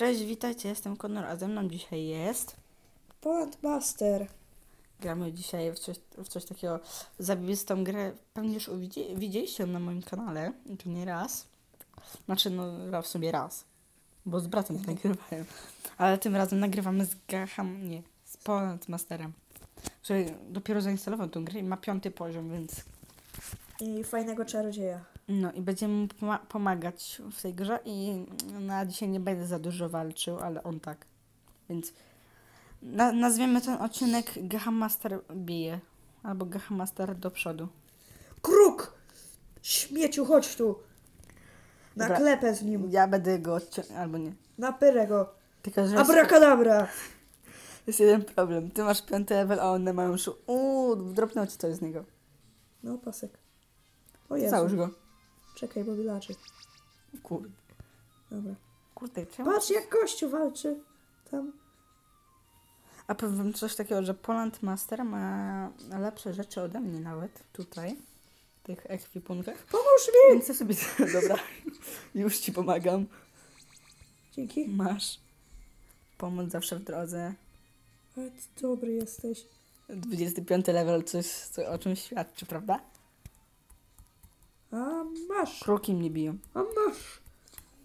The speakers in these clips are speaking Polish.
Cześć, witajcie, jestem Konor, a ze mną dzisiaj jest. Poland Master. Gramy dzisiaj w coś, w coś takiego zabawistą grę. Pewnie już widzi, widzieliście ją na moim kanale, to nie raz. Znaczy, no w sobie raz, bo z bratem nagrywałem. Ale tym razem nagrywamy z Gaham, nie, z Poland Masterem, który dopiero zainstalował tę grę i ma piąty poziom, więc I fajnego czarodzieja. No i będziemy mu poma- pomagać w tej grze i na dzisiaj nie będę za dużo walczył, ale on tak. Więc na- nazwiemy ten odcinek Geha Master bije. Albo Geha Master do przodu. Kruk! Śmieciu, chodź tu. Na Dobra. klepę z nim. Ja będę go odciągał, albo nie. Na pyrę go. Tylko, że jest, Abracadabra. jest jeden problem. Ty masz piąty level, a one mają już... Uuu, dropnął ci coś z niego. No, pasek. O Jezu. Załóż go. Czekaj, bo wylaczy. Kurde. Dobra. Kurde, czemu? Patrz, jak gościu walczy. Tam. A powiem coś takiego, że Poland Master ma lepsze rzeczy ode mnie nawet tutaj. W tych ekwipunkach. Pomóż mi! Więc ja sobie... Dobra, już ci pomagam. Dzięki. Masz pomoc zawsze w drodze. Ale ty dobry jesteś. 25 level coś co, o czymś świadczy, prawda? A masz. Kruki mnie biją. A masz.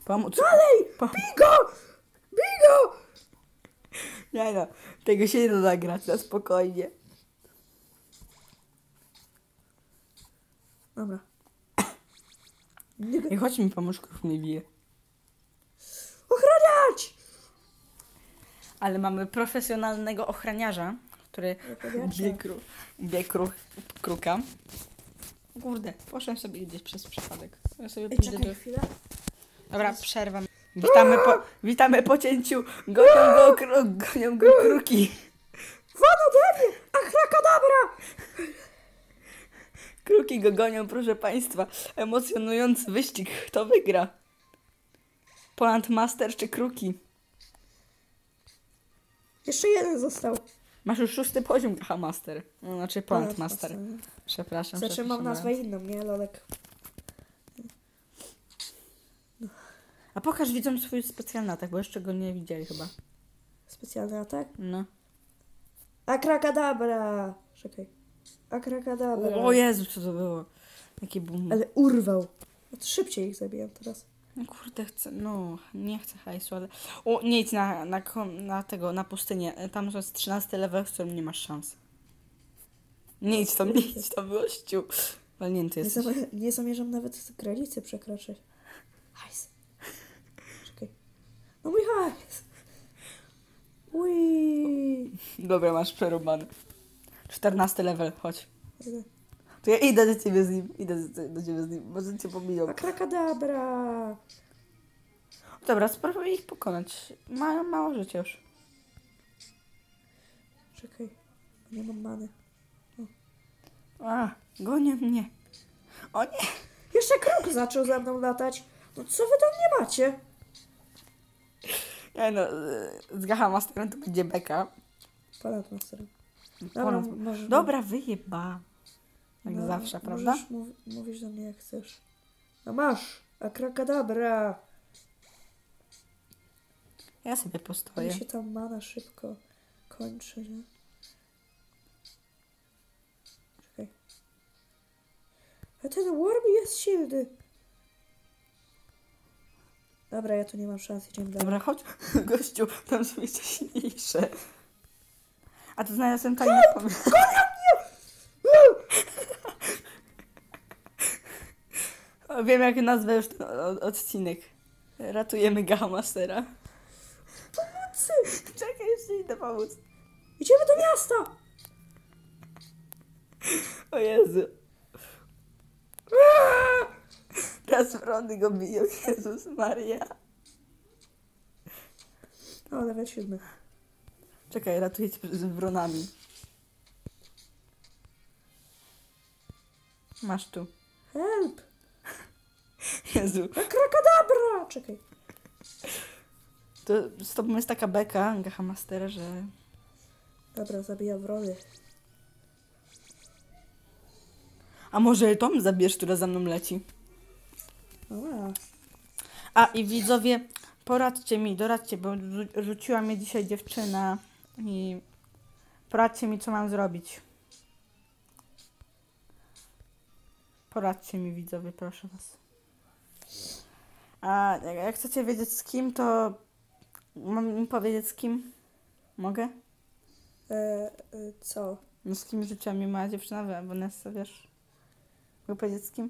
Pomóc. Dalej! Pom- Bigo! Bigo! nie no, tego się nie da nagrać na spokojnie. Dobra. I chodź mi pomóż, kruk mnie bije. Ochraniać! Ale mamy profesjonalnego ochraniarza, który bije, kru, bije kru, kruka. Kurde, poszłem sobie gdzieś przez przypadek. Ja sobie Ej, pójdę czekaj do... chwilę. Dobra, przerwam. Witamy po, witamy po cięciu. Gonią go, kru, gonią go kruki. Won ode mnie! Abracadabra! Kruki go gonią, proszę Państwa. Emocjonujący wyścig. Kto wygra? Poland Master czy Kruki? Jeszcze jeden został. Masz już szósty poziom Gacha Master. No, znaczy Poland Master. Przepraszam. Znaczy mam nazwę inną, nie? Lolek. A pokaż widzom swój specjalny atak, bo jeszcze go nie widzieli chyba. Specjalny atak. No. Akrakadabra! Czekaj. Akrakadabra. O Jezu, co to było? Jaki boom. Ale urwał. No szybciej ich zabijam teraz. No kurde, chcę, no, nie chcę hajsu, ale... O, nie idź na, na, na tego, na pustynię. Tam jest 13 level, w którym nie masz szans. Nie idź tam, nie idź tam, gościu. Walnięty Nie, jesteś. zama- nie zamierzam nawet granicy przekraczać. Hajs. Czekaj. No mój hajs. Ui. Dobra, masz przerobany. 14 level, chodź. To ja idę do ciebie z nim, idę do, ciebie z nim, może cię pobiją. Akrakadabra! Dobra, spróbuj ich pokonać. Mają mało życia już. Czekaj. Nie mam many. A, gonią mnie. O nie! Jeszcze kruk zaczął za mną latać. No co wy tam nie macie? Ja no, z Gacha Masterem to będzie beka. Ponad masterem. Dobra, Ponad-. Dobra, wyjeba. Jak no, zawsze, prawda? Możesz mów, mówić do mnie jak chcesz. No masz! Akrakadabra! Ja sobie Mi postoję. się tam mana szybko kończy, nie? Czekaj. A ten Worm jest silny. Dobra, ja tu nie mam szans, idziemy dalej. Dobra, chodź, gościu, tam są jeszcze silniejsze. A tu znalazłem tajny pomysł. O, Wiem, jak nazwę już ten odcinek. Ratujemy Gacha Mastera. Pomocy! Czekaj, jeszcze idę pomóc. Idziemy do miasta! O Jezu. Teraz wrony go biją, Jezus Maria. O, level siódmy. Czekaj, ratuję cię przed wronami. Masz tu. Help! Jezu. Akrakadabra! Czekaj. To z tobą jest taka beka, Gacha Master, że... Dobra, zabijam wrony. A może tą zabierz, która za mną leci? Ała. A i widzowie, poradźcie mi, doradźcie, bo rzu- rzuciła mnie dzisiaj dziewczyna i poradźcie mi, co mam zrobić. Poradźcie mi, widzowie, proszę was. A jak- chcecie wiedzieć z kim, to mam mi powiedzieć z kim? Mogę? E, e, co? No z kim rzuciła mi mała dziewczyna, Wa- Vanessa, wiesz? Mogę powiedzieć z kim?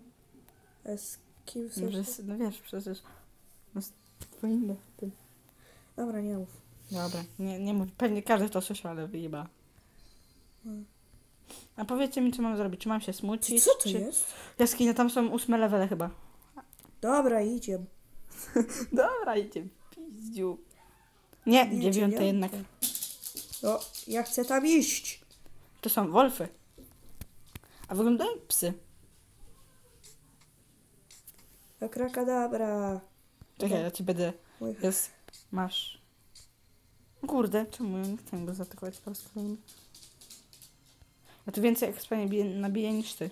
E, z kim w No, sensie? s- no wiesz, przecież. No z twoim tym. Dobra, nie mów. Dobra, nie, nie mów. Pewnie każdy to słyszał, ale wyjeba. Hmm. A powiedzcie mi, co mam zrobić? Czy mam się smucić? Co to czy... jest? Jaskinia, tam są ósme levele chyba. Dobra, idzie. Dobra, idzie pizdziu. Nie, Nie, dziewiąte jednak. No, ja chcę tam iść. To są wolfy. A wyglądają jak psy. Akrakadabra. Czekaj, ja ci będę... Jest... Masz... Kurde, czemu ja nie chcę go zaatakować po raz kolejny? Ja tu więcej bije- nabiję niż ty.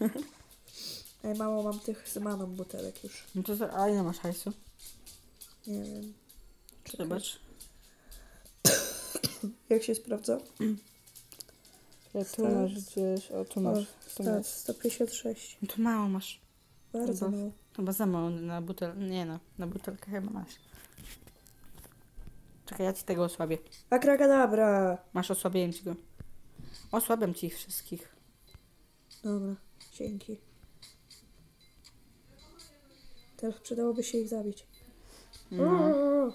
Ej, mało mam tych z maną butelek już. No to za... A ile masz hajsu? Nie wiem. Czekaj. Zobacz. Jak się sprawdza? Ja tu masz gdzieś... O, tu masz. Tu tak, masz. 156. No to mało masz. Bardzo Chyba. mało. Chyba za mało na butel... Nie no, na butelkę chyba masz. Czekaj, ja ci tego osłabię. Akrakadabra. Masz, osłabiłem ci go. Osłabiam ci ich wszystkich. Dobra, dzięki. Teraz przydałoby się ich zabić. No. O,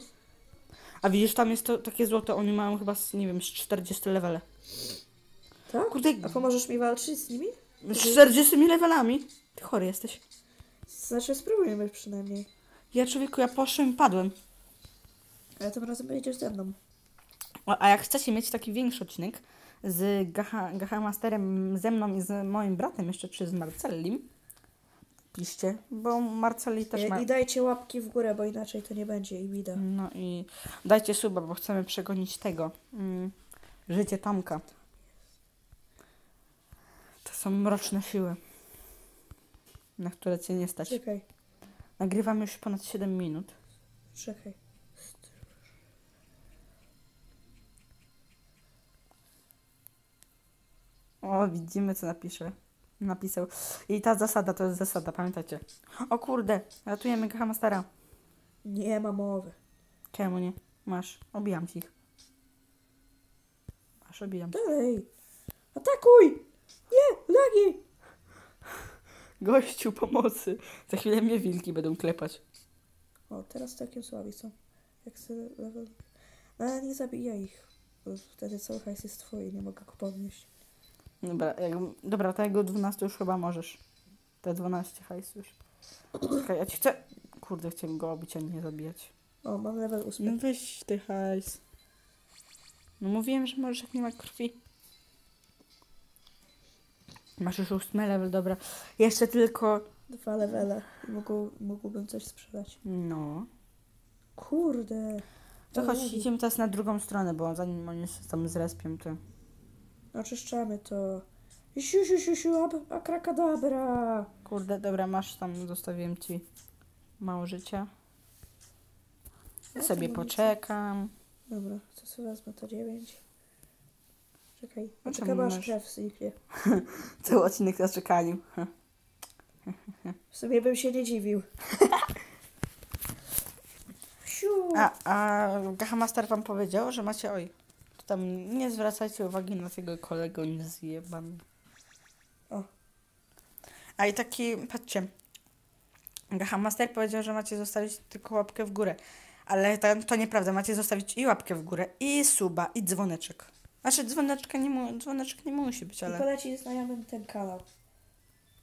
A widzisz, tam jest to takie złoto, oni mają chyba, z, nie wiem, z 40 levele. tak? Kurde, A pomożesz mi walczyć z nimi? z 40 levelami? Ty chory jesteś. Znaczy spróbujmy przynajmniej. Ja człowieku, ja poszłem i padłem. Ale tym razem będziesz ze mną. A, a jak chcecie mieć taki większy odcinek z Gaha, Gaha Masterem, ze mną i z moim bratem jeszcze, czy z Marcellim, piszcie, bo Marcelli też ma... I, dajcie łapki w górę, bo inaczej to nie będzie i bida. No i dajcie suba, bo chcemy przegonić tego. Mm, życie Tomka. To są mroczne siły, na które cię nie stać. Czekaj, Nagrywam już ponad 7 minut. czekaj. O, widzimy co napisze. Napisał. I ta zasada to jest zasada, pamiętacie? O kurde, ratujemy Gahamastera. Nie ma mowy. Czemu nie? Masz, obijam ci ich. Masz, obijam. Dalej. Atakuj! Nie, lagi! Gościu, pomocy. Za chwilę mnie wilki będą klepać. O, teraz takie słabi są. Jak sobie level... No, ale nie zabijaj ich. Bo wtedy cały hajs jest twój, nie mogę go podnieść. Dobra, jak, dobra, tego 12 już chyba możesz. Te 12 hajs już. Czekaj, ja ci chcę... Kurde, chciałem go obić, a nie zabijać. O, mam level 8. No weź ty hajs. No mówiłem, że możesz jak nie ma krwi. Masz już ósmy level, dobra. Jeszcze tylko... Dwa levele. I mógł, mógłbym coś sprzedać. No. Kurde. To chodź, idziemy teraz na drugą stronę, bo zanim oni się tam zrespią, to... Oczyszczamy to. Siu, siu, siu, siu, ab- akrakadabra. Kurde, dobra, masz tam, zostawiłem ci mało życia. Ja Ja sobie mam poczekam. Dobra, co sobie wezmę to 9. Czekaj, No poczekam czemu aż masz- krew zniknie. Cały odcinek na czekaniu. W sumie bym się nie dziwił. Siu. A, a Gahamaster wam powiedział, że macie, oj, tam nie zwracajcie uwagi na tego jest zjebany. O. A i taki, patrzcie, Gahamaster powiedział, że macie zostawić tylko łapkę w górę. Ale to, to nieprawda, macie zostawić i łapkę w górę, i suba, i dzwoneczek. Znaczy dzwoneczka nie, mu, dzwoneczek nie musi być, ale... poleci znajomym ten kanał.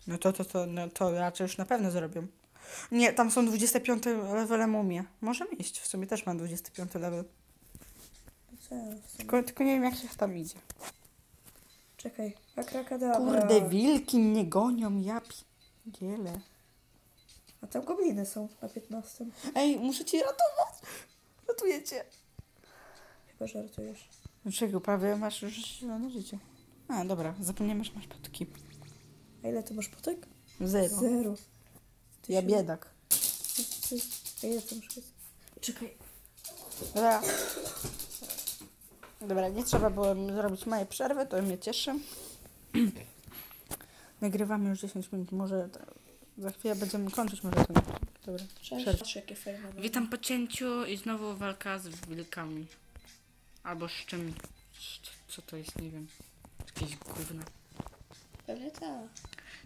No to, to, to, no to raczej już na pewno zrobią. Nie, tam są 25 levele mumie. Możemy iść, w sumie też mam 25 level. Sumie? Tylko, tylko nie wiem jak się tam idzie. Czekaj, akrakadabra. Kurde, wilki mnie gonią, ja piele. A tam gobliny są na 15. Ej, muszę cię ratować. Ratuję cię. Chyba żartujesz. Dlaczego? Prawie masz już zielone życie. A, dobra, zapomniałem, że masz potki. A ile ty masz potek? Zero. Zero. To ja biedak. Ty, Ile to muszę jest? Czekaj. Dobra. Dobra, nie trzeba było zrobić małej przerwy, to mnie cieszy. Nagrywamy już 10 minut, może to, za chwilę będziemy kończyć może ten. Dobra. Cześć. Jakie fajne. Witam po cięciu i znowu walka z wilkami. Albo z czym. Co to jest, nie wiem. Jakieś gówno. Pewnie tak.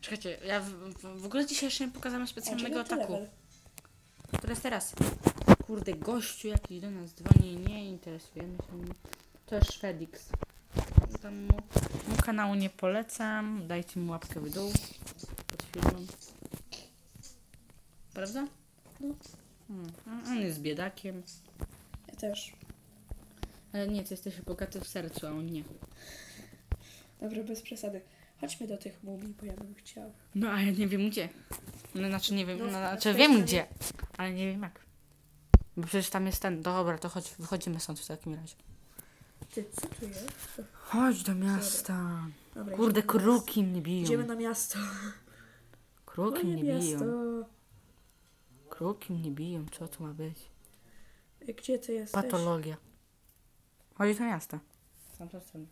Czekajcie, ja w, w, w ogóle dzisiaj jeszcze nie pokazałem specjalnego ataku. Który jest teraz? Kurde, gościu jakiś do nas dzwoni, nie interesujemy się nim. To jest Szwedix. Tam mu, mu kanału nie polecam. Dajcie mu łapkę w dół pod filmem. Prawda? No. Hmm. On jest biedakiem. Ja też. Ale nie, ty jesteś bogaty w sercu, a on nie. Dobra, bez przesady. Chodźmy do tych mumii, bo ja bym chciał. No, a ja nie wiem gdzie. No, znaczy nie wiem, No, no, na znaczy wiem stronie. gdzie, ale nie wiem jak. Bo przecież tam jest ten. Dobra, to chodź, wychodzimy stąd w takim razie. Ty, co tu jest? Chodź do miasta. Dobra, Kurde, idziemy na kruki mnie miasto. Idziemy biją. na miasto. Kruki Moje mnie miasto. biją. Kruki mnie biją. Co to ma być? Gdzie ty jesteś? Patologia. Chodź do miasta. Tamtą stronę.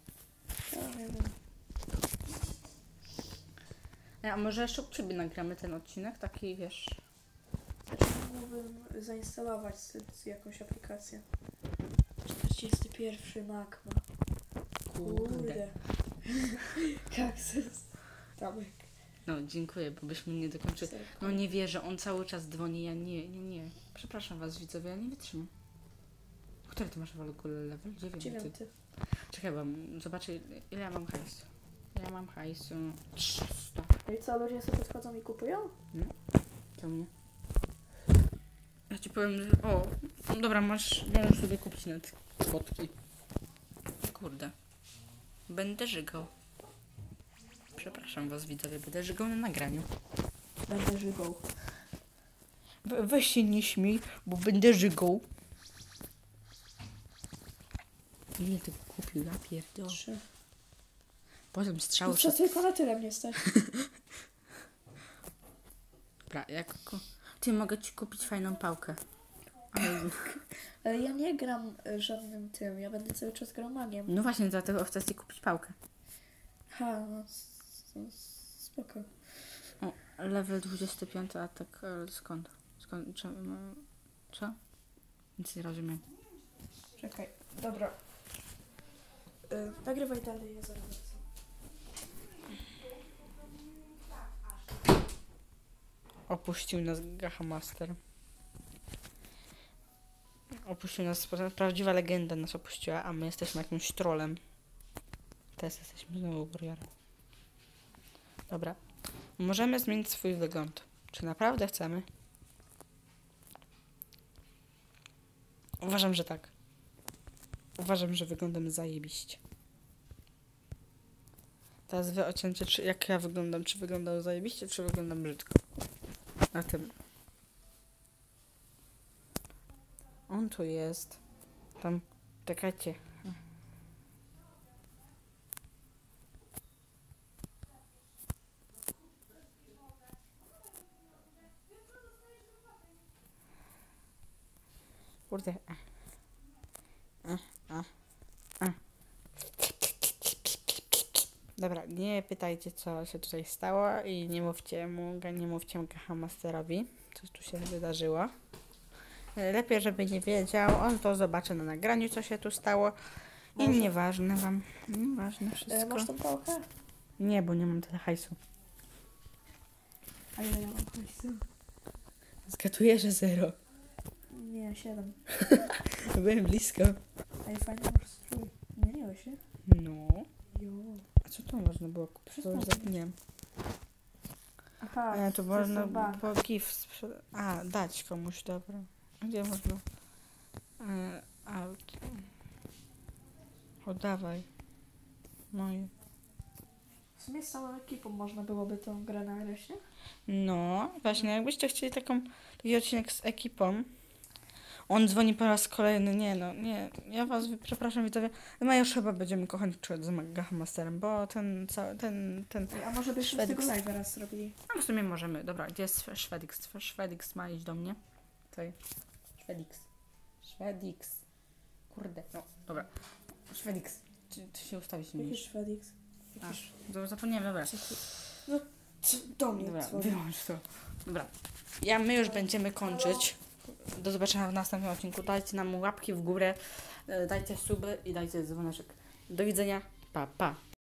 A może jeszcze u ciebie nagramy ten odcinek? Taki wiesz. Mógłbym zainstalować jakąś aplikację. 41 Mac ma. Kurde. Kaksus. Tomek. No, dziękuję, bo byśmy nie dokończyli. No nie wierzę, on cały czas dzwoni, ja nie, nie, nie. Przepraszam was widzowie, ja nie wytrzymam. Który ty masz w ogóle level? Dziewiąty. Dziewiąty. Czekaj, bo zobaczę ile- ja mam hajsu. Ja mam hajsu 300. No i co, ludzie sobie podchodzą i kupują? To mnie. Ja ci powiem, że... O, dobra, masz, możesz sobie kupić nawet spotki. Kurde. Będę żygał. Przepraszam was widzowie, będę żygał na nagraniu. Będę żygą. We, weź się nie śmiej, bo będę żygał. Ile ty kupił? Ja pierdolę. Trzy. Potem No strzały co tylko na tyle mnie stać. Dobra, jak... Ty, mogę ci kupić fajną pałkę. Ale... Ale ja nie gram y, żadnym tym, ja będę cały czas grał magiem. No właśnie, dlatego chcę ci kupić pałkę. Ha, no spoko. O, level 25, a tak ale skąd? Skąd? Czy, no, co? Nic nie rozumiem. Czekaj, dobra. Y, nagrywaj dalej, ja zaraz. Opuścił nas Gacha Master. Opuścił nas, prawdziwa legenda nas opuściła, a my jesteśmy jakimś trolem. Teraz jesteśmy znowu warriorem. Dobra. Możemy zmienić swój wygląd. Czy naprawdę chcemy? Uważam, że tak. Uważam, że wyglądam zajebiście. Teraz wy ocencie, czy jak ja wyglądam, czy wyglądam zajebiście, czy wyglądam brzydko. Na tym. On tu jest. Tam. Czekajcie. Kurde. Dobra, nie pytajcie, co się tutaj stało i nie mówcie mu, nie mówcie Gacha Masterowi, co tu się wydarzyło. E, Lepiej, żeby nie wiedział, on to zobaczy na nagraniu, co się tu stało. I Może. nieważne wam, nieważne E, wszystko. masz tą pałkę? Nie, bo nie mam tyle hajsu. A ile ja mam hajsu? Zgaduję, że zero. Nie, siedem. Byłem blisko. Ej, fajny masz strój. Zmieniłeś się? No. Jo. A co tu można było kupić? To już zapomniałem. Aha, E, to można ten bank. po GIF sprzedać. A, dać komuś, dobra. Gdzie można? E, a... Oddawaj. Moje. W sumie z całą ekipą można byłoby tą grę nagrać, nie? No, właśnie, jakbyście chcieli taką, taki odcinek z ekipą. On dzwoni po raz kolejny. Nie no, nie. Ja was wy- przepraszam widzowie. My już chyba będziemy kochać z Gacha Masterem, bo ten cały, ten, ten... A może byśmy z Szwedek. tego live raz zrobili? A w sumie możemy. Dobra, gdzie jest Szwedix? Szwedix ma iść do mnie. Tutaj. Szwedix. Szwedix. Kurde, no, dobra. Szwedix. Czy, czy się ustawić nie Jaki musisz? Szwedix? A, to zapomniałem, dobra. No, co do mnie Dobra, wyłącz to. Dobra. Ja, my już będziemy kończyć. Do zobaczenia w następnym odcinku. Dajcie nam łapki w górę, e, dajcie suby i dajcie dzwoneczek. Do widzenia. Pa, pa.